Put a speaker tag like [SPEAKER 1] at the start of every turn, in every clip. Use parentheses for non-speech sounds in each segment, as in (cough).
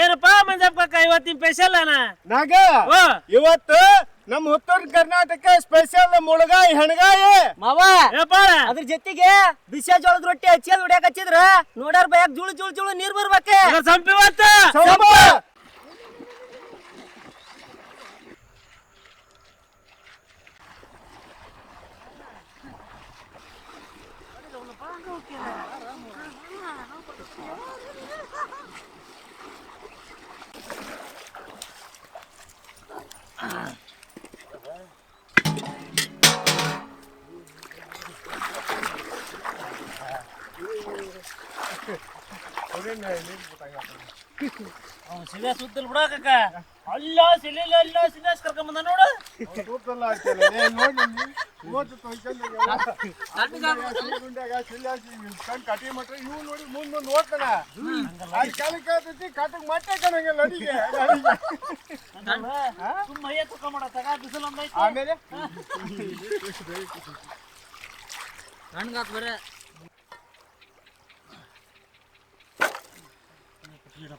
[SPEAKER 1] ಏನಪ್ಪ ಮಂಜಪ್ಪ ಕಾಕ ಇವತ್ತಿನ ಸ್ಪೆಷಲ್ ಅಣ್ಣ
[SPEAKER 2] ನಾಗ
[SPEAKER 1] ಓ.
[SPEAKER 2] ಇವತ್ತು ನಮ್ಮ ಉತ್ತರ ಕರ್ನಾಟಕ ಸ್ಪೆಷಲ್ ಮುಳಗಾಯಿ ಹೆಣಗಾಯಿ.
[SPEAKER 3] ಮಾವ
[SPEAKER 1] ಏನಪ್ಪ?
[SPEAKER 3] ಅದ್ರ ಜೊತೆಗೆ ಬಿಸಿ ಜೋಳದ ರೊಟ್ಟಿ ಹಚ್ಚಿ ಅದು ಹೊಡ್ಯಾಕ ಹಚ್ಚಿದ್ರ? ನೋಡ್ಯಾರ ಬಯಕ್ ಜುಳು ಜುಳು ಜುಳು ನೀರ್ ಬರ್ಬೇಕೆ?
[SPEAKER 1] ಅದ್ರ ಸಂಪಿ ಇವತ್ತ
[SPEAKER 2] ಸೌಂಬ
[SPEAKER 1] ಸಿಲೆ ಸುತ್ತಲ್ ಬಿಡ ಕಾಕ ಅಲ್ಲ ಸಿಲಿಲ್ಲ ಅಲ್ಲ ಸಿಲೆ ಕರ್ಕೊಂಡ್ ಬಂದ ನೋಡು.
[SPEAKER 3] ನನ್ಗಾತ್ ಬರೇ.
[SPEAKER 1] ಶೇಂಗಾ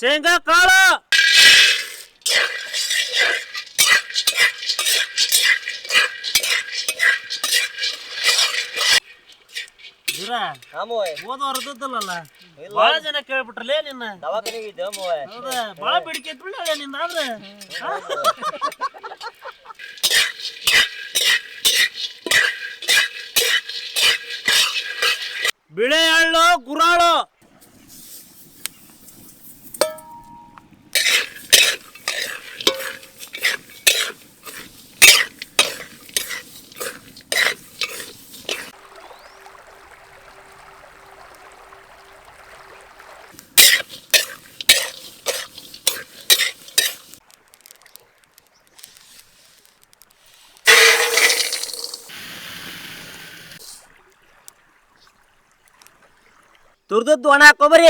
[SPEAKER 1] Senga kala!
[SPEAKER 3] ಆಮೋಯ್
[SPEAKER 1] ಓದೋರ್ ಇದ್ದಲ್ಲಲ್ಲ ಬಹಳ ಜನ ಕೇಳ್ಬಿಟ್ರಲ್ಲ ನಿನ್ನ?
[SPEAKER 3] ದವಾಖಾನೆಗೆ ಇದ್ದೆ ಮೋಯ್
[SPEAKER 1] ಹೌದಾ? ಬಹಳ ಬೇಡಿಕೆ ತುಳ್ಳೆ ನಿಂದ ಆದ್ರೆ? ಬಿಳೆ ಹಳ್ಳು ಗುರಾಳು.
[SPEAKER 3] ತುರ್ದದ್ದು ಒಣ ಹಾಕೋಬರಿ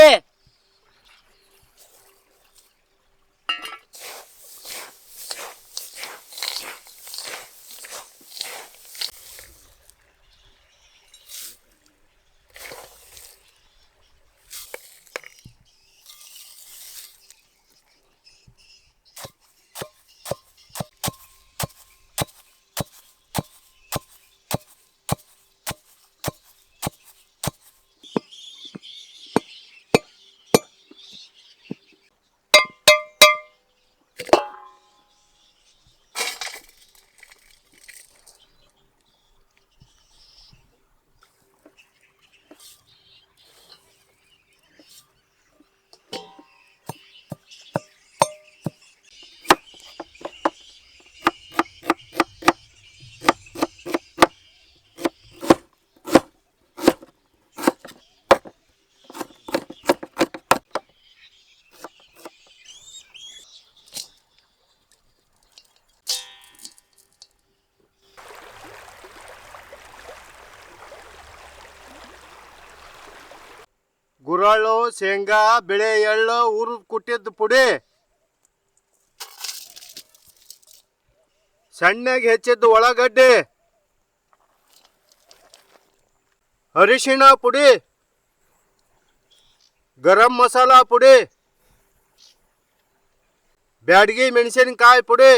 [SPEAKER 2] ಗುರಳ್ಳು ಶೇಂಗಾ ಬಿಳೆ ಎಳ್ಳು ಊರು ಕುಟ್ಟಿದ್ದು ಪುಡಿ ಸಣ್ಣಗೆ ಹೆಚ್ಚಿದ್ದು ಒಳಗಡ್ಡೆ ಅರಿಶಿಣ ಪುಡಿ ಗರಂ ಮಸಾಲ ಪುಡಿ ಬ್ಯಾಡಗಿ ಮೆಣಸಿನಕಾಯಿ ಪುಡಿ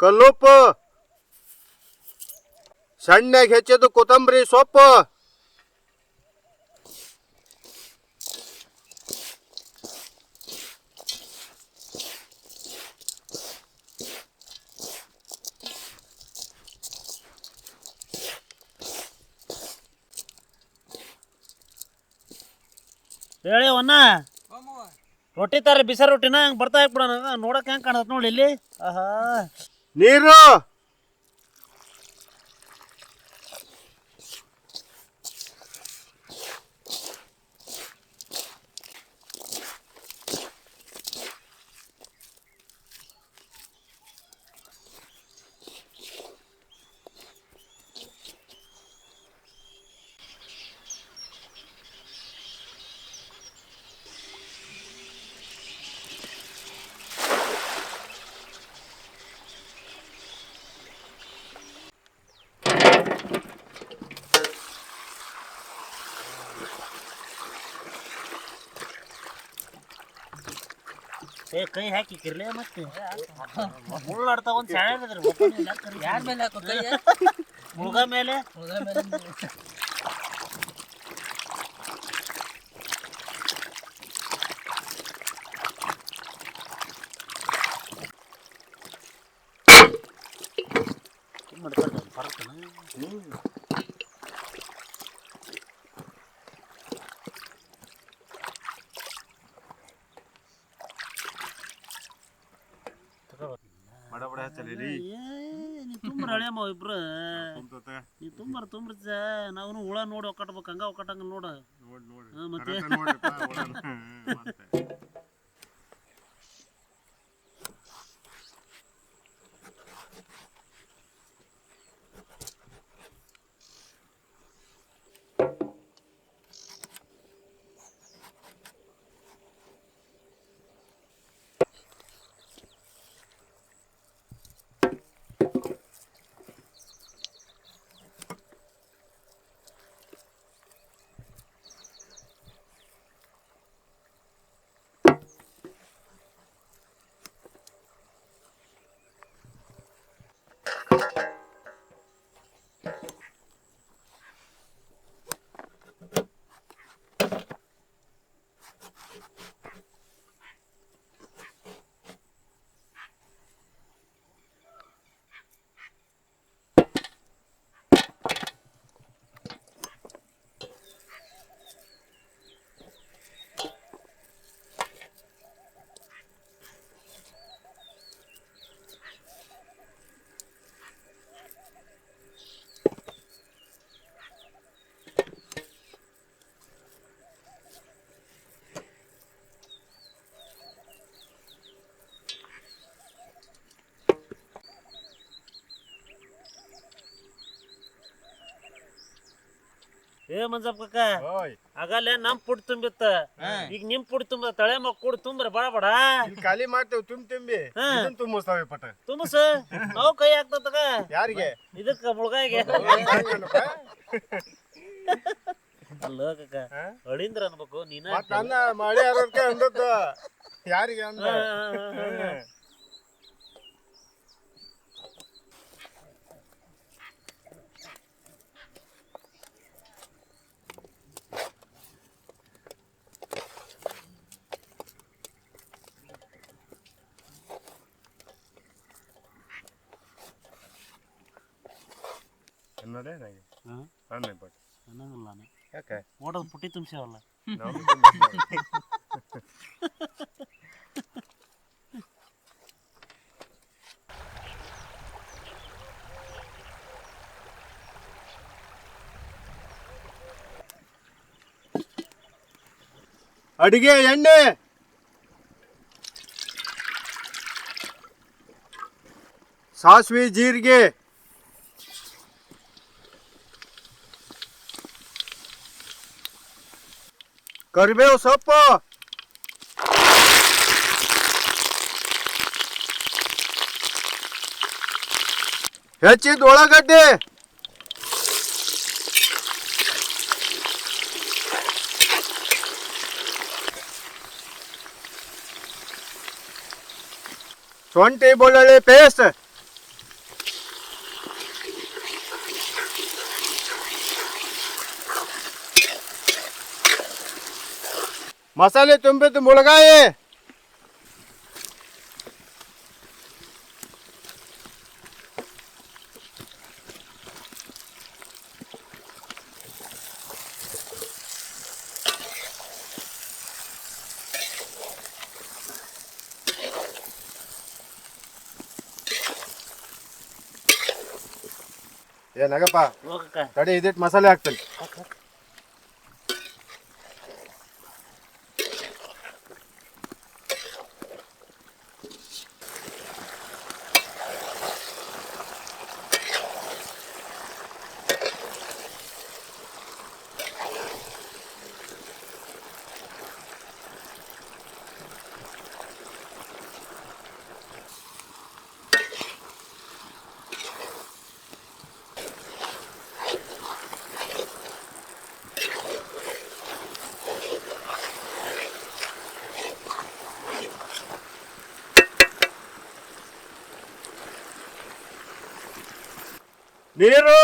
[SPEAKER 2] ಕಲ್ಲುಪ್ಪು ಸಣ್ಣಗೆ ಹೆಚ್ಚಿದ್ದು ಕೊತ್ತಂಬರಿ ಸೊಪ್ಪು
[SPEAKER 1] ಹೇಳಿ ಅವನ್ನ ರೊಟ್ಟಿ ತರ ಬಿಸ ರೊಟ್ಟಿನ ಹಂಗೆ ಬರ್ತಾ ಇಕ್ಬಿಡೋಣ ನೋಡಕ್ ಹೆಂಗ್ ಕಾಣತ್ ನೋಡಿ ಇಲ್ಲಿ. ಆಹಾ.
[SPEAKER 2] ನೀರು.
[SPEAKER 1] ಏ ಕೈ ಹಾಕಿ ಕಿರ್ಲೆ ಮತ್ತೆ. ಮುಳ್ಳಾಡ್ತಾವ ಒಂದ್ ಶಾಳೆ
[SPEAKER 3] ಯಾರ ಮೇಲೆ ಹಾಕೋ ಕೈ?
[SPEAKER 1] ಮುಳುಗ ಮೇಲೆ. ಏನ್ ಮಾಡ್ತಾರೆ ಬರುತ್ತನ
[SPEAKER 2] ಬಡ ಬಡ ಹಚ್ಚಲಿ
[SPEAKER 1] ಏ ನೀ ತುಂಬ ಹಳೆಯಮ್ಮ ಇಬ್ರು
[SPEAKER 2] ಕುಂತತ
[SPEAKER 1] ನೀ ತುಂಬಾರ ತುಂಬ್ರ ನಾವು ಹುಳ ನೋಡಿ ಒಕ್ಕಟ್ಬೇಕು ಹಂಗ ಒಕ್ಕಟ್ಟಂಗ ನೋಡ
[SPEAKER 2] ನೋಡ್ ನೋಡ್
[SPEAKER 1] ಹಾ, ಮತ್ತೆ? ಏ ಮಂಜಪ್ಪ ಕಾಕಾ
[SPEAKER 2] ಓಯ್.
[SPEAKER 1] ಆಗಲ್ಲೇ ನಮ್ ಪುಡ್ ತುಂಬಿತ್ತ. ಈಗ ನಿಮ್ ಪುಡ್ ತುಂಬ ತಳೆ ಮಕ್ಕಳು ತುಂಬ್ರ ಬಡ. ಬಡ
[SPEAKER 2] ಖಾಲಿ ಮಾಡ್ತೇವ್ ತುಂಬ ತುಂಬಿ. ತುಂಬಿಸ್ತಾವೆ ಪಟ
[SPEAKER 1] ತುಂಬಸ. ನಾವು ಕೈ ಹಾಕ್ತತಗ
[SPEAKER 2] ಯಾರಿಗೆ?
[SPEAKER 1] ಇದಕ್ಕ ಮುಳುಗಾಯಿಗೆ? ಅಲ್ಲ? ಅಳಿಂದ್ರ ಅನ್ಬೇಕು ನೀನ
[SPEAKER 2] ಮಳೆ ಯಾರಕ್ಕೆ ಯಾರಿಗೆ ಅಂದ? ಅನ್ನೋದೇ ನನಗೆ.
[SPEAKER 1] ಹಾ? ಅನ್ನಂಗಿಲ್ಲ
[SPEAKER 2] ಯಾಕೆ?
[SPEAKER 1] ಓಡೋದ್ ಪುಟ್ಟಿ ತುಂಬ್ಸ್ಯಾವಲ್ಲ.
[SPEAKER 2] ನಾವು (laughs) ಅಡಿಗೆ ಎಣ್ಣೆ! ಸಾಸಿವೆ ಜೀರಿಗೆ! करबे ओ सब हेची दोळा गड्डे। काढे सोंटे बोलले पेस्ट ಶುಂಠಿ ಬೆಳ್ಳುಳ್ಳಿ ಪೇಸ್ಟ್ ಮಸಾಲೆ ತುಂಬಿದ್ದು ಮುಳಗಾಯಿ ಏನಾಗಪ್ಪ
[SPEAKER 1] ಹೋಗಕ್ಕ
[SPEAKER 2] ತಡಿ ಇದಿಟ್ಟು ಮಸಾಲೆ ಹಾಕ್ತೇನೆ ನೀರು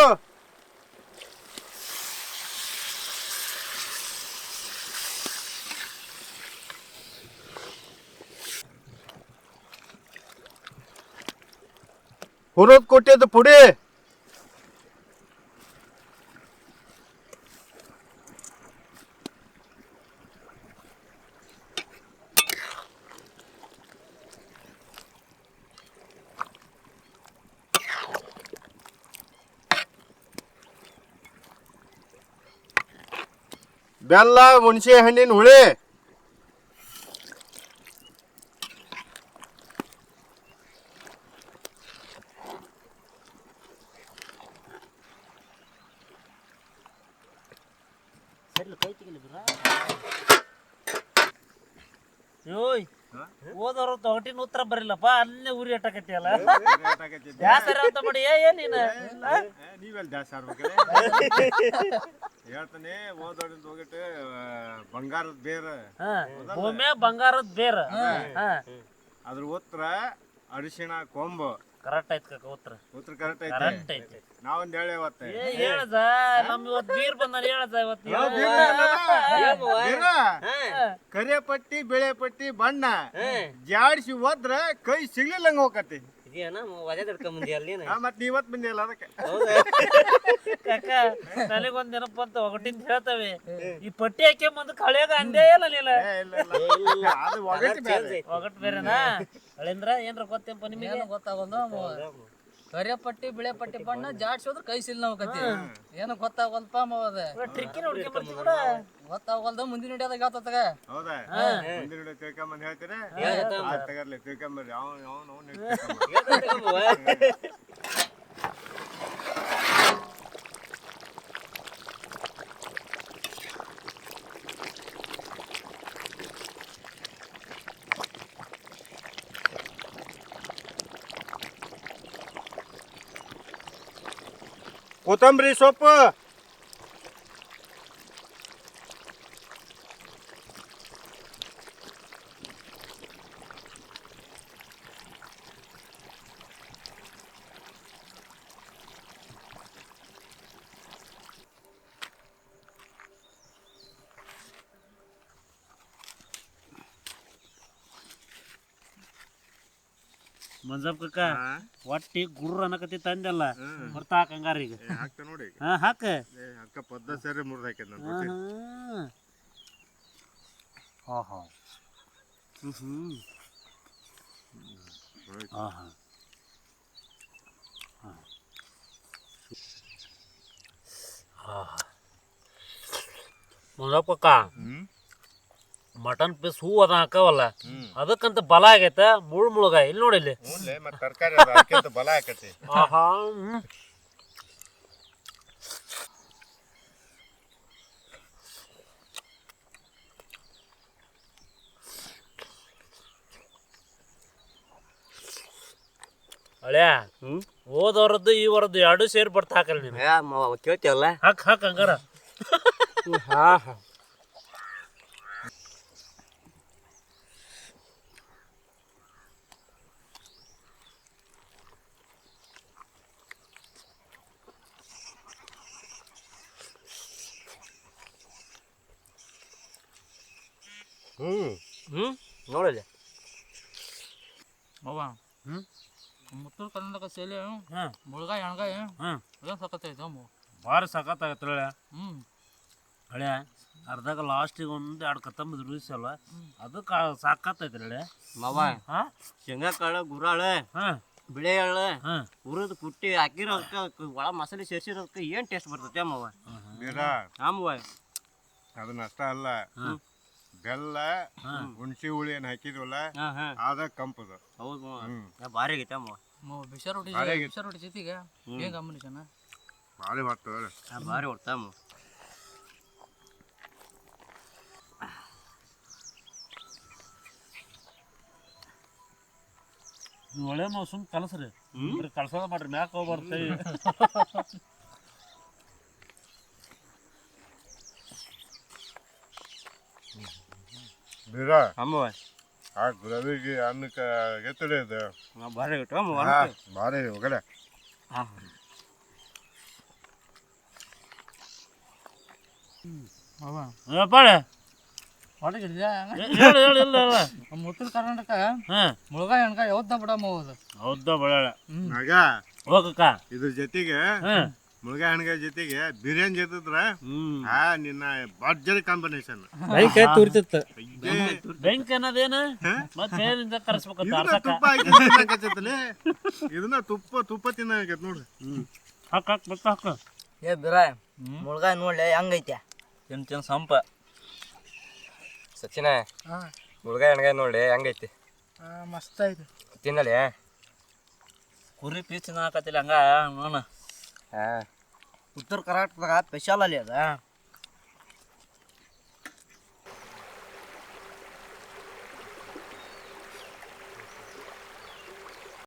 [SPEAKER 2] ಹುರಿದ್ ಕೊಟ್ಟಿದ್ದು ಪುಡಿ. ಬೆಲ್ಲ ಹುಣಸೆ ಹಣ್ಣಿನ ಹುಳಿ.
[SPEAKER 1] ಯೋಯ್ ಓದೋರು ತೊಗಟಿನ ಉತ್ತರ ಬರಿಲ್ಲಪ್ಪ ಅಲ್ಲೇ ಉರಿ ಅಟ್ಟಕತ್ತಿಯಲ್ಲ ಬ್ಯಾಸರ ಅಂತ ಮಾಡಿ ಏ ಏನ್ ನೀನು?
[SPEAKER 2] ನೀವೆಲ್ಲ ಆಡ್ಬೇಕಲ್ಲ (laughs) ಹೇಳ್ತಾನೆ ಓದೋಡಿಂದ ಹೋಗಿಟ್ಟು ಬಂಗಾರದ ಬೇರು.
[SPEAKER 1] ಹಾ ಭೂಮ್ಯ ಬಂಗಾರದ ಬೇರ. ಹಾ
[SPEAKER 2] ಅದ್ರ ಉತ್ತರ ಅರಿಶಿಣ ಕೊಂಬು.
[SPEAKER 1] ಕರೆಕ್ಟ್ ಐತ್ ಕಾಕ ಉತ್ತರ.
[SPEAKER 2] ಉತ್ತರ ಕರೆಕ್ಟ್
[SPEAKER 1] ಕರೆಕ್ಟ್
[SPEAKER 2] ಐತೆ
[SPEAKER 1] ಐತಿ
[SPEAKER 2] ನಾವೊಂದ್ ಹೇಳಿ ಅವತ್ತ.
[SPEAKER 1] ಏ ಹೇಳದ ನಮ್ ಇವತ್ ಬೀರ್ ಬಂದಾನ ಹೇಳ್ದ ಇವತ್ತು
[SPEAKER 2] ಕರೆ ಪಟ್ಟಿ ಬೆಳೆ ಪಟ್ಟಿ ಬಣ್ಣ. ಜಾಡಿಸಿ ಹೋದ್ರ ಕೈ ಸಿಗ್ಲಿಲ್ಲಂಗ ಹೋಗತಿ
[SPEAKER 3] ಇದೇನ ವಜೆ ತಡ್ಕೊಂಬಂದಿ ಅಲ್ಲಿ
[SPEAKER 2] ಮತ್ತೆ ನೀವತ್ ಬಂದಿಲ್ಲ ಅದಕ್ಕೆ.
[SPEAKER 1] ಕಾಕ ನನಗೊಂದ್ ನೆನಪು ಅಂತ ಒಗಟಿಂದ ಹೇಳ್ತವೆ. ಈ ಪಟ್ಟಿ ಹಾಕಿ ಬಂದು ಕಳೆಯೋದು ಅಂದೇ ಇಲ್ಲ ನೀಲ
[SPEAKER 2] ಏ, ಇಲ್ಲ, ಇಲ್ಲ. ಅದು ಒಗಟಿ ಬ್ಯಾರೆ.
[SPEAKER 1] ಒಗಟ್ ಬೇರೆನಾ? ಅಳಿಂದ್ರ ಏನ್ರ ಗೊತ್ತೇನಪ್ಪ ನಿಮಗೆ?
[SPEAKER 4] ಗೊತ್ತಾಗೋದು? ಕರಿಯ ಪಟ್ಟಿ ಬಿಳೆ ಪಟ್ಟಿ ಬಣ್ಣ ಜಾಡ್ಸೋದ್ರ ಕೈ ಸಿಲ್ ನಾವು ಕತಿ ಏನು ಗೊತ್ತಾಗಲ್ಪ ಅದ.
[SPEAKER 1] ಟ್ರಿಕ್ಕಿ ನೋಡ್ಕೆ ಬರ್ತೀವಿ ಕೂಡ
[SPEAKER 4] ಗೊತ್ತಾಗಲ್ದ ಮುಂದಿನ ಹಿಡಿಯೋದಾಗ ಹೇಳ್ತಗ
[SPEAKER 2] ಹೌದಾ? ಮುಂದಿನ ಹಿಡಿಯೋ ತಿಳ್ಕೊಂಬಂದ್ ಹೇಳ್ತೀರಾ? ತಗರ್ಲಿ ತಿಳ್ಕೊಂಬರ್ರಿ. ಅವ್ನು ಅವ್ನು ಅವ್ನು ಕೊತ್ತಂಬರಿ ಸೊಪ್ಪು
[SPEAKER 1] ಮಂಜಪ್ಪ ಕಕ್ಕ ಒಟ್ಟಿ ಗುರ್ರ ಅನ್ನಕತ್ತಿ ತಂದೆಲ್ಲ. ಬರ್ತಾ ಹಂಗಾರ ಈಗ.
[SPEAKER 2] ಹಾಕ್ತ ನೋಡಿ.
[SPEAKER 1] ಹಾ ಹಾಕ.
[SPEAKER 2] ಅಕ್ಕ ಪದ್ದ ಸೇರಿ ಮುರ್ದು ಹಾ ನಾನು ರೊಟ್ಟಿ.
[SPEAKER 1] ಆಹಾ ಹ್ಮ್ ಆಹಾ ಮಂಜಪ್ಪ ಕಕ್ಕ ಮಟನ್ ಪೀಸ್ ಹೂ ಅದ ಹಾಕವಲ್ಲ ಅದಕ್ಕಂತ ಬಲ ಆಗೈತ ಮುಳ್ ಮುಳುಗ ಇಲ್ಲಿ ನೋಡಿ ಇಲ್ಲಿ.
[SPEAKER 2] ಹ್ಞೂನ್ಲೆ, ಮತ್ತ್ ತರಕಾರಿ ಅದಕ್ಕಿಂತ ಬಲ ಆಕತಿ.
[SPEAKER 1] ಆಹಾ ಹ್ಮ್. ಅಳ್ಯಾ ಹೋದವ್ರದ್ದು ಈ ವರದ್ದು ಎರಡು ಸೇರಿ ಬರ್ತಾ ಹಾಕಲ್ಲ ನೀನು.
[SPEAKER 3] ಕೇಳ್ತೀವಲ್ಲ?
[SPEAKER 1] ಹಾಕ್ ಹಾಕ್ ಹಂಗಾರ.
[SPEAKER 3] ಹಾ ಹಾ.
[SPEAKER 2] ಹ್ಮ್.
[SPEAKER 3] ಹ್ಮ್? ನೋಡಲ್ಲ
[SPEAKER 4] ಅವ್ವ
[SPEAKER 1] ಹ್ಮ್?
[SPEAKER 4] ಮುತ್ತೂರು ಕರ್ನಾಟಕ ಸೇಲೆ
[SPEAKER 1] ಹಾ
[SPEAKER 4] ಮುಳುಗಾಯಿ ಎಣ್ಗಾಯಿ
[SPEAKER 1] ಹ್ಮ್?
[SPEAKER 4] ಅದೇನು ಸಕತ್ತೈತೆ ಅಮ್ಮ?
[SPEAKER 1] ಭಾರಿ ಸಖತ್ತಾಗತ್ತೆ ಹಳ್ಯಾ
[SPEAKER 4] ಹ್ಮ್.
[SPEAKER 1] ಹಳ್ಯಾ ಅರ್ಧಾಗ ಲಾಸ್ಟಿಗೆ ಒಂದು ಎರಡು ಕತ್ತಂಬದು ರೂಸಲ್ಲ ಅದು ಕಾ ಸಾಕತ್ತೈತೆ ಹಳ್ಯಾ
[SPEAKER 3] ಮಾವ
[SPEAKER 1] ಹಾ?
[SPEAKER 3] ಶೇಂಗಾ ಕಾಳು ಗುರಾಳು
[SPEAKER 1] ಹಾ.
[SPEAKER 3] ಬಿಳೆ ಎಳ್ಳು
[SPEAKER 1] ಹಾ.
[SPEAKER 3] ಹುರಿದು ಕುಟ್ಟಿ ಹಾಕಿರೋದಕ್ಕೆ ಒಳ ಮಸಾಲೆ ಸೇರ್ಸಿರೋದಕ್ಕೆ ಏನ್ ಟೇಸ್ಟ್ ಬರ್ತೈತೆ ಅಮ್ಮವ
[SPEAKER 2] ಬೀರ
[SPEAKER 3] ಆಮವ್ವ
[SPEAKER 2] ಅದನ್ನ ಅಷ್ಟ ಅಲ್ಲ. ಬೆಲ್ಲ ಹುಣಸಿ ಹುಳಿ ಏನ್ ಹಾಕಿದ್ವಲ್ಲ
[SPEAKER 3] ಹಾ ಹಾ.
[SPEAKER 2] ಅದ ಕಂಪದ.
[SPEAKER 3] ಹೌದು ಮಾವ. ಭಾರಿ ಆಗೈತೆ ಅಮ್ಮ
[SPEAKER 4] ಮೊ ಬಿಸ ರೊಟ್ಟಿ
[SPEAKER 2] ಭಾರಿ ಆಗೈತೆ.
[SPEAKER 4] ಬಿಸ ರೊಟ್ಟಿ ಜೊತೆಗೆ. ಏನ್ ಕಾಂಬಿನೇಷನ್
[SPEAKER 2] ಭಾರಿ
[SPEAKER 3] ಯಾ, ಭಾರಿ ಹೊಡ್ತಾ ಅಮ್ಮ
[SPEAKER 1] ಒಳ್ಳೆ ನಾವು ಸುಮ್ ಕಲಸ್ರಿ. ಬರೀ ಕಳ್ಸೋದ ಮಾಡ್ರಿ ಮ್ಯಾಕ್ ಹೋಗ್ಬಾರ್ದು (laughs)
[SPEAKER 2] બિરા
[SPEAKER 3] આમાં
[SPEAKER 2] ಆ ગુલાબી ಅನ್ನಕ್ಕೆ આને
[SPEAKER 3] કેતલે
[SPEAKER 1] દે
[SPEAKER 4] ના બારે
[SPEAKER 1] ટમ વાન બારે ಅವ
[SPEAKER 4] ನಮ್ಮ ಉತ್ತರ ಕರ್ನಾಟಕ ಮುಳುಗ ಹೆಣ್ಕ ಯಾವ್ದ ಬಿಡಮ್ಮ
[SPEAKER 1] ಹೌದು ಹೌದ
[SPEAKER 2] ಬಡ
[SPEAKER 1] ಹೋಗಕ್ಕ
[SPEAKER 2] ಇದ್ರ ಜೊತೆಗೆ
[SPEAKER 1] ಹಾ
[SPEAKER 2] ಮುಳುಗಾಯಿ ಜೊತೆಗೆ ಬಿರಿಯಾನಿ ಜೊತೆದ್ರ
[SPEAKER 1] ಹಾ
[SPEAKER 2] ಆ ನಿನ್ನ ಭರ್ಜರಿ ಕಾಂಬಿನೇಷನ್
[SPEAKER 1] ಬೆಂಕಿ ಅನ್ನೋದೇನು? ಮತ್ತೆ ಏನಿಂದ ಕರೆಸ್ಬೇಕಂತ
[SPEAKER 2] ಇದನ್ನ ತುಪ್ಪ ಹಾಕಿ ತಿನ್ನಕತ್ತೈತಲೆ. ಇದನ್ನ ತುಪ್ಪ ತುಪ್ಪ ತಿನ್ನಕತ್ ನೋಡ್ರಿ
[SPEAKER 1] ಹಾಕ್ ಹಾಕ್ ಬಕ್ಕ ಹಾಕು.
[SPEAKER 3] ಏ ಬಿರ ಮುಳ್ಗಾಯ್ ನೋಡ್ಲೆ ಹೆಂಗೈತೆ?
[SPEAKER 1] ತಿನ್ ತಿನ್ ಸಂಪ?
[SPEAKER 5] ಸಚಿನ ಮುಳುಗಾಯಿ ಎಣ್ಗಾಯಿ ನೋಡಿ ಹೆಂಗೈತಿ?
[SPEAKER 4] ಮಸ್ತ್ ಐತೆ.
[SPEAKER 5] ತಿನ್ನಲೇ?
[SPEAKER 1] ಕುರಿ ಪೀಸ್ ಹಾಕತಿಲ್ಲ ಹಂಗ ನೋಣ
[SPEAKER 5] ಹಾ
[SPEAKER 3] ಉತ್ತರ ಕರ್ನಾಟಕದಾಗ ಸ್ಪೆಷಲ್ ಅಲ್ಲಿ ಅದ